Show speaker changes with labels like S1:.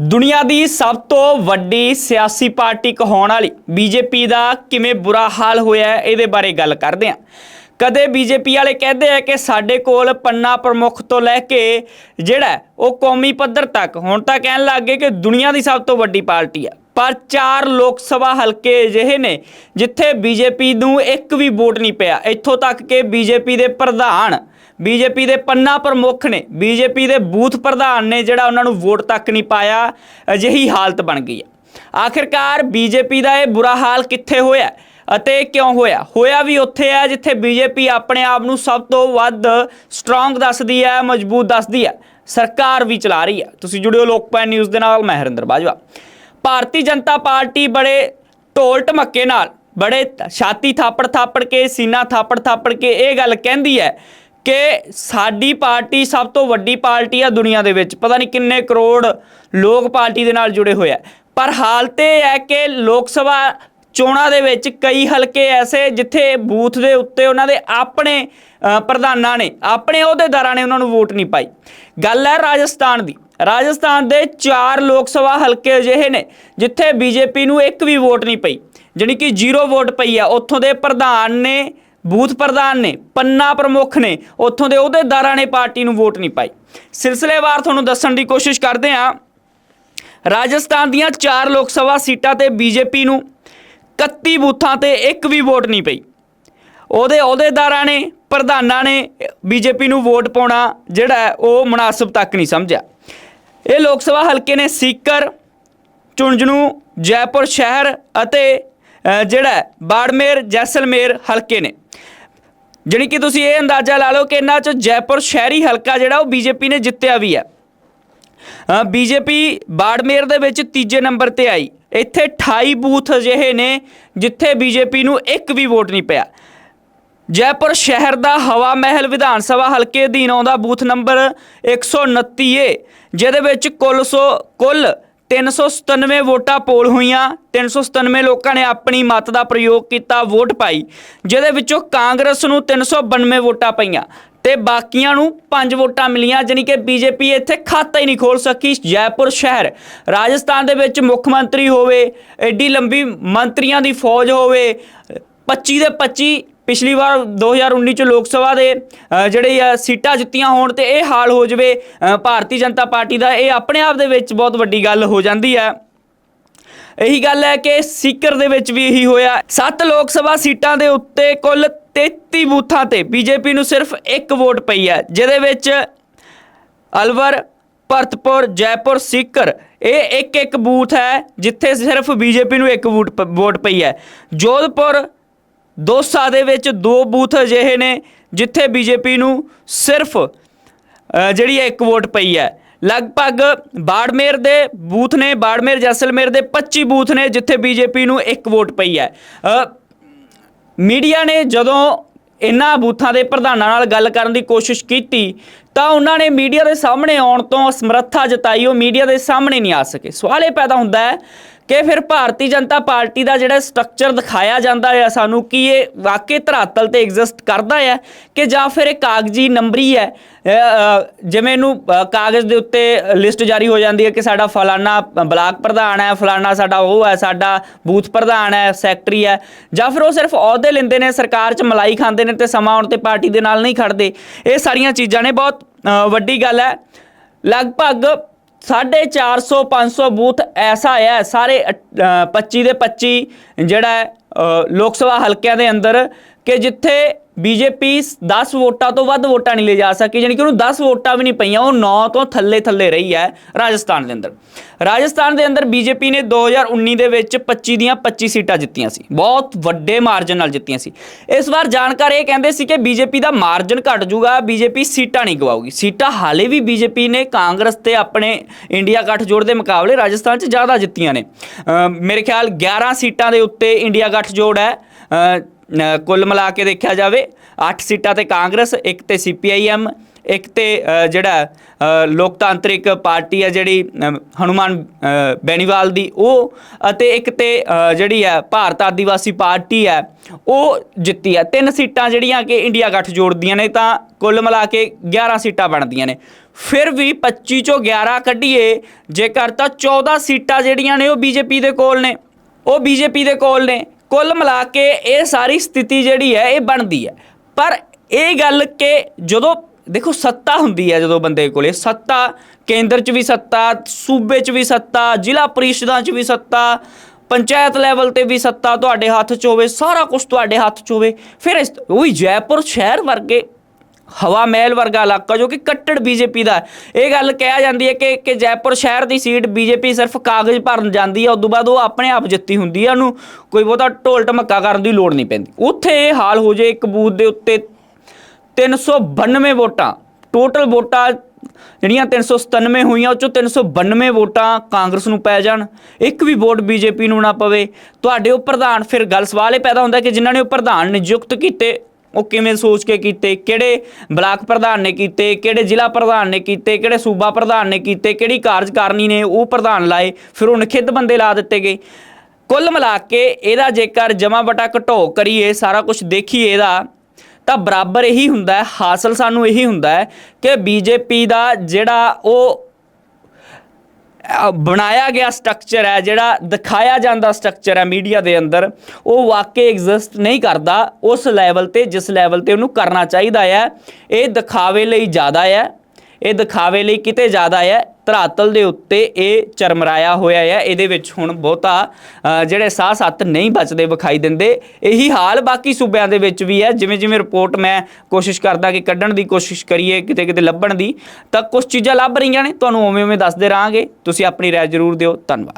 S1: ਦੁਨੀਆ ਦੀ ਸਭ ਤੋਂ ਵੱਡੀ ਸਿਆਸੀ ਪਾਰਟੀ ਕਹਾਉਣ ਵਾਲੀ ਬੀਜੇਪੀ ਦਾ ਕਿਵੇਂ ਬੁਰਾ ਹਾਲ ਹੋਇਆ ਹੈ, ਇਹਦੇ ਬਾਰੇ ਗੱਲ ਕਰਦੇ ਹਾਂ। ਕਦੇ ਬੀਜੇਪੀ ਵਾਲੇ ਕਹਿੰਦੇ ਆ ਕਿ ਸਾਡੇ ਕੋਲ ਪੰਨਾ ਪ੍ਰਮੁੱਖ ਤੋਂ ਲੈ ਕੇ ਜਿਹੜਾ ਉਹ ਕੌਮੀ ਪੱਧਰ ਤੱਕ, ਹੁਣ ਤਾਂ ਕਹਿਣ ਲੱਗ ਗਏ ਕਿ ਦੁਨੀਆ ਦੀ ਸਭ ਤੋਂ ਵੱਡੀ ਪਾਰਟੀ ਆ। ਪਰ ਚਾਰ ਲੋਕ ਸਭਾ ਹਲਕੇ ਅਜਿਹੇ ਨੇ ਜਿੱਥੇ ਬੀਜੇਪੀ ਨੂੰ ਇੱਕ ਵੀ ਵੋਟ ਨਹੀਂ ਪਿਆ। ਇੱਥੋਂ ਤੱਕ ਕਿ ਬੀਜੇਪੀ ਦੇ ਪ੍ਰਧਾਨ ਬੀਜੇਪੀ ਦੇ ਪੰਨਾ ਪ੍ਰਮੁੱਖ ਨੇ, ਬੀਜੇਪੀ ਦੇ ਬੂਥ ਪ੍ਰਧਾਨ ਨੇ ਜਿਹੜਾ ਉਹਨਾਂ ਨੂੰ ਵੋਟ ਤੱਕ ਨਹੀਂ ਪਾਇਆ, ਅਜਿਹੀ ਹਾਲਤ ਬਣ ਗਈ ਹੈ। ਆਖਿਰਕਾਰ ਬੀਜੇਪੀ ਦਾ ਇਹ ਬੁਰਾ ਹਾਲ ਕਿੱਥੇ ਹੋਇਆ ਅਤੇ ਕਿਉਂ ਹੋਇਆ? ਹੋਇਆ ਵੀ ਉੱਥੇ ਹੈ ਜਿੱਥੇ ਬੀਜੇਪੀ ਆਪਣੇ ਆਪ ਨੂੰ ਸਭ ਤੋਂ ਵੱਧ ਸਟਰੋਂਗ ਦੱਸਦੀ ਹੈ, ਮਜ਼ਬੂਤ ਦੱਸਦੀ ਹੈ। ਸਰਕਾਰ ਵੀ ਚਲਾ ਰਹੀ ਹੈ। ਤੁਸੀਂ ਜੁੜਿਓ ਲੋਕਪਾਲ ਨਿਊਜ਼ ਦੇ ਨਾਲ, ਮੈਂ ਹਰਿੰਦਰ ਬਾਜਵਾ। ਭਾਰਤੀ ਜਨਤਾ ਪਾਰਟੀ ਬੜੇ ਢੋਲ ਢਮੱਕੇ ਨਾਲ, ਬੜੇ ਛਾਤੀ ਥਾਪੜ ਥਾਪੜ ਕੇ, ਸੀਨਾ ਥਾਪੜ ਥਾਪੜ ਕੇ ਇਹ ਗੱਲ ਕਹਿੰਦੀ ਹੈ ਕਿ ਸਾਡੀ ਪਾਰਟੀ ਸਭ ਤੋਂ ਵੱਡੀ ਪਾਰਟੀ ਆ ਦੁਨੀਆ ਦੇ ਵਿੱਚ। ਪਤਾ ਨਹੀਂ ਕਿੰਨੇ ਕਰੋੜ ਲੋਕ ਪਾਰਟੀ ਦੇ ਨਾਲ ਜੁੜੇ ਹੋਏ ਆ। ਪਰ ਹਾਲਤ ਇਹ ਹੈ ਕਿ ਲੋਕ ਸਭਾ ਚੋਣਾਂ ਦੇ ਵਿੱਚ ਕਈ ਹਲਕੇ ਐਸੇ ਜਿੱਥੇ ਬੂਥ ਦੇ ਉੱਤੇ ਉਹਨਾਂ ਦੇ ਆਪਣੇ ਪ੍ਰਧਾਨਾਂ ਨੇ, ਆਪਣੇ ਅਹੁਦੇਦਾਰਾਂ ਨੇ ਉਹਨਾਂ ਨੂੰ ਵੋਟ ਨਹੀਂ ਪਾਈ। ਗੱਲ ਹੈ ਰਾਜਸਥਾਨ ਦੀ। ਰਾਜਸਥਾਨ ਦੇ ਚਾਰ ਲੋਕ ਸਭਾ ਹਲਕੇ ਅਜਿਹੇ ਨੇ ਜਿੱਥੇ ਬੀਜੇਪੀ ਨੂੰ ਇੱਕ ਵੀ ਵੋਟ ਨਹੀਂ ਪਈ। ਜਾਣੀ ਕਿ ਜ਼ੀਰੋ ਵੋਟ ਪਈ ਆ। ਉੱਥੋਂ ਦੇ ਪ੍ਰਧਾਨ ਨੇ ਬੂਥ ਪ੍ਰਧਾਨ ਨੇ, ਪੰਨਾ ਪ੍ਰਮੁੱਖ ਨੇ, ਉੱਥੋਂ ਦੇ ਅਹੁਦੇਦਾਰਾਂ ਨੇ ਪਾਰਟੀ ਨੂੰ ਵੋਟ ਨਹੀਂ ਪਾਈ। ਸਿਲਸਿਲੇਵਾਰ ਤੁਹਾਨੂੰ ਦੱਸਣ ਦੀ ਕੋਸ਼ਿਸ਼ ਕਰਦੇ ਹਾਂ। ਰਾਜਸਥਾਨ ਦੀਆਂ ਚਾਰ ਲੋਕ ਸਭਾ ਸੀਟਾਂ ਤੇ ਬੀਜੇਪੀ ਨੂੰ 31 ਬੂਥਾਂ ਤੇ ਇੱਕ ਵੀ ਵੋਟ ਨਹੀਂ ਪਈ। ਉਹਦੇ ਅਹੁਦੇਦਾਰਾਂ ਨੇ, ਪ੍ਰਧਾਨਾਂ ਨੇ ਬੀਜੇਪੀ ਨੂੰ ਵੋਟ ਪਾਉਣਾ ਜਿਹੜਾ ਉਹ ਮੁਨਾਸਬ ਤੱਕ ਨਹੀਂ ਸਮਝਿਆ। ਇਹ ਲੋਕ ਸਭਾ ਹਲਕੇ ਨੇ ਸੀਕਰ, ਝੁੰਝਣੂ, ਜੈਪੁਰ ਸ਼ਹਿਰ ਅਤੇ ਜਿਹੜਾ ਬਾੜਮੇਰ, ਜੈਸਲਮੇਰ ਹਲਕੇ ਨੇ। ਜਾਣੀ ਕਿ ਤੁਸੀਂ ਇਹ ਅੰਦਾਜ਼ਾ ਲਾ ਲਓ ਕਿ ਇਹਨਾਂ ਚ ਜੈਪੁਰ ਸ਼ਹਿਰੀ ਹਲਕਾ ਜਿਹੜਾ ਉਹ ਬੀਜੇਪੀ ਨੇ ਜਿੱਤਿਆ ਵੀ ਹੈ। ਬੀਜੇਪੀ ਬਾੜਮੇਰ ਦੇ ਵਿੱਚ ਤੀਜੇ ਨੰਬਰ ਤੇ ਆਈ। ਇੱਥੇ 28 ਬੂਥ ਅਜਿਹੇ ਨੇ ਜਿੱਥੇ ਬੀਜੇਪੀ ਨੂੰ ਇੱਕ ਵੀ ਵੋਟ ਨਹੀਂ ਪਿਆ। ਜੈਪੁਰ ਸ਼ਹਿਰ ਦਾ ਹਵਾ ਮਹਿਲ ਵਿਧਾਨ ਸਭਾ ਹਲਕੇ ਅਧੀਨ ਆਉਂਦਾ ਬੂਥ ਨੰਬਰ 129 ਏ, ਜਿਹਦੇ ਵਿੱਚ ਕੁੱਲ ਸੋ ਕੁੱਲ 397 ਵੋਟਾਂ ਪੋਲ ਹੋਈਆਂ। 397 ਲੋਕਾਂ ਨੇ ਆਪਣੀ ਮਤ ਦਾ ਪ੍ਰਯੋਗ ਕੀਤਾ, ਵੋਟ ਪਾਈ। ਜਿਹਦੇ ਵਿੱਚੋਂ ਕਾਂਗਰਸ ਨੂੰ 392 ਵੋਟਾਂ ਪਈਆਂ ਤੇ ਬਾਕੀਆਂ ਨੂੰ 5 ਵੋਟਾਂ ਮਿਲੀਆਂ, ਜਾਣੀ ਕਿ ਬੀਜੇਪੀ ਇੱਥੇ ਖਾਤਾ ਹੀ ਨਹੀਂ ਖੋਲ ਸਕੀ ਜੈਪੁਰ ਸ਼ਹਿਰ। ਰਾਜਸਥਾਨ ਦੇ ਵਿੱਚ ਮੁੱਖ ਮੰਤਰੀ ਹੋਵੇ, ਐਡੀ ਲੰਬੀ ਮੰਤਰੀਆਂ ਦੀ ਫੌਜ ਹੋਵੇ 25 ਦੇ 25 ਪਿਛਲੀ ਵਾਰ 2019 ਚ ਲੋਕ ਸਭਾ ਦੇ ਜਿਹੜੇ ਆ ਸੀਟਾਂ ਜਿੱਤੀਆਂ ਹੋਣ ਤੇ ਇਹ ਹਾਲ ਹੋ ਜਵੇ ਭਾਰਤੀ ਜਨਤਾ ਪਾਰਟੀ ਦਾ, ਇਹ ਆਪਣੇ ਆਪ ਦੇ ਵਿੱਚ ਬਹੁਤ ਵੱਡੀ ਗੱਲ ਹੋ ਜਾਂਦੀ ਹੈ। ਇਹੀ ਗੱਲ ਹੈ ਕਿ ਸੀਕਰ ਦੇ ਵਿੱਚ ਵੀ ਇਹੀ ਹੋਇਆ। ਸੱਤ ਲੋਕ ਸਭਾ ਸੀਟਾਂ ਦੇ ਉੱਤੇ ਕੁੱਲ 33 ਬੂਥਾਂ ਤੇ ਬੀਜੇਪੀ ਨੂੰ ਸਿਰਫ ਇੱਕ ਵੋਟ ਪਈ ਹੈ, ਜਿਹਦੇ ਵਿੱਚ ਅਲਵਰ, ਭਰਤਪੁਰ, ਜੈਪੁਰ, ਸੀਕਰ, ਇਹ ਇੱਕ ਇੱਕ ਬੂਥ ਹੈ, ਜਿੱਥੇ ਸਿਰਫ ਬੀਜੇਪੀ ਨੂੰ ਇੱਕ ਵੋਟ ਪ- ਵੋਟ ਪਈ ਹੈ। ਜੋਧਪੁਰ ਦੋਸਾ ਦੇ ਵਿੱਚ ਦੋ ਬੂਥ ਅਜਿਹੇ ਨੇ ਜਿੱਥੇ ਬੀਜੇਪੀ ਨੂੰ ਸਿਰਫ ਜਿਹੜੀ ਹੈ ਇੱਕ ਵੋਟ ਪਈ ਹੈ। ਲਗਭਗ ਬਾੜਮੇਰ ਦੇ ਬੂਥ ਨੇ, ਬਾੜਮੇਰ ਜੈਸਲਮੇਰ ਦੇ 25 ਬੂਥ ਨੇ ਜਿੱਥੇ ਬੀਜੇਪੀ ਨੂੰ ਇੱਕ ਵੋਟ ਪਈ ਹੈ। ਮੀਡੀਆ ਨੇ ਜਦੋਂ ਇਹਨਾਂ ਬੂਥਾਂ ਦੇ ਪ੍ਰਧਾਨਾਂ ਨਾਲ ਗੱਲ ਕਰਨ ਦੀ ਕੋਸ਼ਿਸ਼ ਕੀਤੀ, ਤਾਂ ਉਹਨਾਂ ਨੇ ਮੀਡੀਆ ਦੇ ਸਾਹਮਣੇ ਆਉਣ ਤੋਂ ਅਸਮਰੱਥਾ ਜਤਾਈ, ਉਹ ਮੀਡੀਆ ਦੇ ਸਾਹਮਣੇ ਨਹੀਂ ਆ ਸਕੇ। ਸਵਾਲ ਇਹ ਪੈਦਾ ਹੁੰਦਾ ਹੈ ਕਿ ਫਿਰ ਭਾਰਤੀ ਜਨਤਾ ਪਾਰਟੀ ਦਾ ਜਿਹੜਾ ਸਟਰਕਚਰ ਦਿਖਾਇਆ ਜਾਂਦਾ ਹੈ, ਸਾਨੂੰ ਕਿ ਇਹ ਵਾਕਈ ਧਰਾਤਲ ਤੇ ਐਗਜ਼ਿਸਟ ਕਰਦਾ ਹੈ ਕਿ ਜਾਂ ਫਿਰ ਇਹ ਕਾਗਜ਼ੀ ਨੰਬਰੀ ਹੈ? ਜਿਵੇਂ ਇਹਨੂੰ ਕਾਗਜ਼ ਦੇ ਉੱਤੇ ਲਿਸਟ ਜਾਰੀ ਹੋ ਜਾਂਦੀ ਹੈ ਕਿ ਸਾਡਾ ਫਲਾਨਾ ਬਲਾਕ ਪ੍ਰਧਾਨ ਹੈ, ਫਲਾਨਾ ਸਾਡਾ ਉਹ ਹੈ, ਸਾਡਾ ਬੂਥ ਪ੍ਰਧਾਨ ਹੈ, ਸੈਕਟਰੀ ਹੈ, ਜਾਂ ਫਿਰ ਉਹ ਸਿਰਫ ਅਹੁਦੇ ਲੈਂਦੇ ਨੇ, ਸਰਕਾਰ 'ਚ ਮਲਾਈ ਖਾਂਦੇ ਨੇ ਤੇ ਸਮਾਂ ਆਉਣ ਤੇ ਪਾਰਟੀ ਦੇ ਨਾਲ ਨਹੀਂ ਖੜਦੇ। ਇਹ ਸਾਰੀਆਂ ਚੀਜ਼ਾਂ ਨੇ, ਬਹੁਤ ਵੱਡੀ ਗੱਲ ਹੈ। ਲਗਭਗ 450 500 ਬੂਥ ਐਸਾ ਹੈ। ਸਾਰੇ ਅ, 25 ਦੇ 25 ਜਿਹੜਾ ਲੋਕ ਸਭਾ ਹਲਕਿਆਂ ਦੇ ਅੰਦਰ ਕਿ ਜਿੱਥੇ ਬੀਜੇਪੀ 10 ਵੋਟਾਂ ਤੋਂ ਵੱਧ ਵੋਟਾਂ ਨਹੀਂ ਲੈ ਜਾ ਸਕੀ ਯਾਨੀ ਕਿ ਉਹਨੂੰ 10 ਵੋਟਾਂ ਵੀ ਨਹੀਂ ਪਈਆਂ, ਉਹ 9 ਤੋਂ ਥੱਲੇ ਥੱਲੇ ਰਹੀ ਹੈ ਰਾਜਸਥਾਨ ਦੇ ਅੰਦਰ। ਰਾਜਸਥਾਨ ਦੇ ਅੰਦਰ ਬੀਜੇਪੀ ਨੇ 2019 ਦੇ ਵਿੱਚ 25 ਦੀਆਂ 25 ਸੀਟਾਂ ਜਿੱਤੀਆਂ ਸੀ, ਬਹੁਤ ਵੱਡੇ ਮਾਰਜਨ ਨਾਲ ਜਿੱਤੀਆਂ ਸੀ। ਇਸ ਵਾਰ ਜਾਣਕਾਰ ਇਹ ਕਹਿੰਦੇ ਸੀ ਕਿ ਬੀਜੇਪੀ ਦਾ ਮਾਰਜਨ ਘਟ ਜਾਊਗਾ ਬੀਜੇਪੀ ਸੀਟਾਂ ਨਹੀਂ ਗਵਾਊਗੀ। ਸੀਟਾਂ ਹਾਲੇ ਵੀ ਬੀਜੇਪੀ ਨੇ ਕਾਂਗਰਸ ਤੇ ਆਪਣੇ ਇੰਡੀਆ ਗੱਠਜੋੜ ਦੇ ਮੁਕਾਬਲੇ ਰਾਜਸਥਾਨ 'ਚ ਜ਼ਿਆਦਾ ਜਿੱਤੀਆਂ ਨੇ। ਮੇਰੇ ਖਿਆਲ 11 ਸੀਟਾਂ ਦੇ ਉੱਤੇ ਇੰਡੀਆ ਗੱਠਜੋੜ ਹੈ। ਕੁੱਲ ਮਿਲਾ ਕੇ ਦੇਖਿਆ ਜਾਵੇ 8 ਸੀਟਾਂ ਤੇ ਕਾਂਗਰਸ ਇੱਕ ਤੇ ਸੀਪੀਆਈਐਮ ਇੱਕ ਤੇ ਜਿਹੜਾ ਲੋਕਤਾਂਤਰਿਕ ਪਾਰਟੀ ਹੈ ਜਿਹੜੀ ਅ, ਹਨੂਮਾਨ ਅ, ਬੈਨੀਵਾਲ ਦੀ ਉਹ ਅਤੇ ਇੱਕ ਤੇ ਜਿਹੜੀ ਹੈ ਭਾਰਤ ਆਦੀਵਾਸੀ ਪਾਰਟੀ ਹੈ ਉਹ ਜਿੱਤੀ ਹੈ ਤਿੰਨ ਸੀਟਾਂ ਜਿਹੜੀਆਂ ਕਿ ਇੰਡੀਆ ਗੱਠ ਜੋੜਦੀਆਂ ਨੇ ਤਾਂ ਕੁੱਲ ਮਿਲਾ ਕੇ 11 ਸੀਟਾਂ ਬਣਦੀਆਂ ਨੇ। ਫਿਰ ਵੀ 25 ਚੋਂ 11 ਕੱਢੀਏ ਜੇਕਰ ਤਾਂ 14 ਸੀਟਾਂ ਜਿਹੜੀਆਂ ਨੇ ਉਹ ਬੀਜੇਪੀ ਦੇ ਕੋਲ ਨੇ। ਉਹ ਬੀਜੇਪੀ ਦੇ ਕੋਲ ਨੇ। ਕੁੱਲ ਮਿਲਾ ਕੇ ਇਹ ਸਾਰੀ ਸਥਿਤੀ ਜਿਹੜੀ ਹੈ, ਇਹ ਬਣਦੀ ਹੈ। ਪਰ ਇਹ ਗੱਲ ਕਿ ਜਦੋਂ, ਦੇਖੋ ਸੱਤਾ ਹੁੰਦੀ ਹੈ ਜਦੋਂ ਬੰਦੇ ਕੋਲੇ, ਸੱਤਾ ਕੇਂਦਰ 'ਚ ਵੀ ਸੱਤਾ, ਸੂਬੇ 'ਚ ਵੀ ਸੱਤਾ, ਜ਼ਿਲ੍ਹਾ ਪਰਿਸ਼ਦਾਂ 'ਚ ਵੀ ਸੱਤਾ, ਪੰਚਾਇਤ ਲੈਵਲ ਤੇ ਵੀ ਸੱਤਾ ਤੁਹਾਡੇ ਹੱਥ 'ਚ ਹੋਵੇ, ਸਾਰਾ ਕੁਝ ਤੁਹਾਡੇ ਹੱਥ 'ਚ ਹੋਵੇ, ਫਿਰ ਇਸ ਉਹ ਜੈਪੁਰ ਸ਼ਹਿਰ ਵਰਗੇ ਹਵਾ ਮਹਿਲ ਵਰਗਾ ਇਲਾਕਾ ਜੋ ਕਿ ਕੱਟੜ ਬੀਜੇਪੀ ਦਾ ਇਹ ਗੱਲ ਕਿਹਾ ਜਾਂਦੀ ਹੈ ਕਿ ਕਿ ਜੈਪੁਰ ਸ਼ਹਿਰ ਦੀ ਸੀਟ ਬੀਜੇਪੀ ਸਿਰਫ ਕਾਗਜ਼ ਭਰਨ ਜਾਂਦੀ ਹੈ, ਉਦੋਂ ਬਾਅਦ ਉਹ ਆਪਣੇ ਆਪ ਜਿੱਤੀ ਹੁੰਦੀ ਹੈ, ਉਹਨੂੰ ਕੋਈ ਬਹੁਤਾ ਢੋਲ ਢਮੱਕਾ ਕਰਨ ਦੀ ਲੋੜ ਨਹੀਂ ਪੈਂਦੀ। ਉੱਥੇ ਇਹ ਹਾਲ ਹੋ ਜੇ ਇੱਕ ਬੂਥ ਦੇ ਉੱਤੇ 392 ਵੋਟਾਂ, ਟੋਟਲ ਵੋਟਾਂ ਜਿਹੜੀਆਂ 397 ਹੋਈਆਂ, ਉਹ ਚੋਂ 392 ਵੋਟਾਂ ਕਾਂਗਰਸ ਨੂੰ ਪੈ ਜਾਣ। ਇੱਕ ਵੀ ਵੋਟ ਬੀਜੇਪੀ ਨੂੰ ਨਾ ਪਵੇ। ਤੁਹਾਡੇ ਉਹ ਪ੍ਰਧਾਨ ਫਿਰ ਗੱਲ, ਸਵਾਲ ਇਹ ਪੈਦਾ ਹੁੰਦਾ ਕਿ ਜਿਨ੍ਹਾਂ ਨੇ ਉਹ ਪ੍ਰਧਾਨ ਨਿਯੁਕਤ ਕੀਤੇ ਉਹ ਕਿਵੇਂ ਸੋਚ ਕੇ ਕੀਤੇ, ਕਿਹੜੇ ਬਲਾਕ ਪ੍ਰਧਾਨ ਨੇ ਕੀਤੇ, ਕਿਹੜੇ ਜ਼ਿਲ੍ਹਾ ਪ੍ਰਧਾਨ ਨੇ ਕੀਤੇ, ਕਿਹੜੇ ਸੂਬਾ ਪ੍ਰਧਾਨ ਨੇ ਕੀਤੇ, ਕਿਹੜੀ ਕਾਰਜਕਾਰਨੀ ਨੇ ਉਹ ਪ੍ਰਧਾਨ ਲਾਏ, ਫਿਰ ਉਹ ਨਖਿੱਧ ਬੰਦੇ ਲਾ ਦਿੱਤੇ ਗਏ। ਕੁੱਲ ਮਿਲਾ ਕੇ ਇਹਦਾ ਜੇਕਰ ਜਮਾ ਬਟਾ ਘਟੋ ਕਰੀਏ, ਸਾਰਾ ਕੁਝ ਦੇਖੀਏ ਇਹਦਾ, ਤਾਂ ਬਰਾਬਰ ਇਹੀ ਹੁੰਦਾ ਹੈ, ਹਾਸਲ ਸਾਨੂੰ ਇਹੀ ਹੁੰਦਾ ਹੈ ਕਿ ਬੀਜੇਪੀ ਦਾ ਜਿਹੜਾ ਉਹ ਬਣਾਇਆ ਗਿਆ ਸਟਰਕਚਰ ਹੈ, ਜਿਹੜਾ ਦਿਖਾਇਆ ਜਾਂਦਾ ਸਟਰਕਚਰ ਹੈ ਮੀਡੀਆ ਦੇ ਅੰਦਰ, ਉਹ ਵਾਕਈ ਐਗਜ਼ਿਸਟ ਨਹੀਂ ਕਰਦਾ ਉਸ ਲੈਵਲ ਤੇ, ਜਿਸ ਲੈਵਲ ਤੇ ਉਹਨੂੰ ਕਰਨਾ ਚਾਹੀਦਾ ਹੈ, ਇਹ ਦਿਖਾਵੇ ਲਈ ਜ਼ਿਆਦਾ ਹੈ। ਇਹ ਦਿਖਾਵੇ ਲਈ ਕਿਤੇ ਜ਼ਿਆਦਾ ਹੈ। ਧਰਾਤਲ ਦੇ ਉੱਤੇ ਇਹ ਚਰਮਰਾਇਆ ਹੋਇਆ ਹੈ। ਇਹਦੇ ਵਿੱਚ ਹੁਣ ਬਹੁਤਾ ਜਿਹੜੇ ਸਾਹ ਸੱਤ ਨਹੀਂ ਬਚਦੇ ਵਿਖਾਈ ਦਿੰਦੇ। ਇਹੀ ਹਾਲ ਬਾਕੀ ਸੂਬਿਆਂ ਦੇ ਵਿੱਚ ਵੀ ਹੈ। ਜਿਵੇਂ ਜਿਵੇਂ ਰਿਪੋਰਟ ਮੈਂ ਕੋਸ਼ਿਸ਼ ਕਰਦਾ ਕਿ ਕੱਢਣ ਦੀ ਕੋਸ਼ਿਸ਼ ਕਰੀਏ ਕਿਤੇ ਕਿਤੇ ਲੱਭਣ ਦੀ, ਤਾਂ ਕੁਝ ਚੀਜ਼ਾਂ ਲੱਭ ਰਹੀਆਂ ਨੇ। ਤੁਹਾਨੂੰ ਉਵੇਂ ਉਵੇਂ ਦੱਸਦੇ ਰਹਾਂਗੇ। ਤੁਸੀਂ ਆਪਣੀ ਰਾਏ ਜ਼ਰੂਰ ਦਿਓ। ਧੰਨਵਾਦ।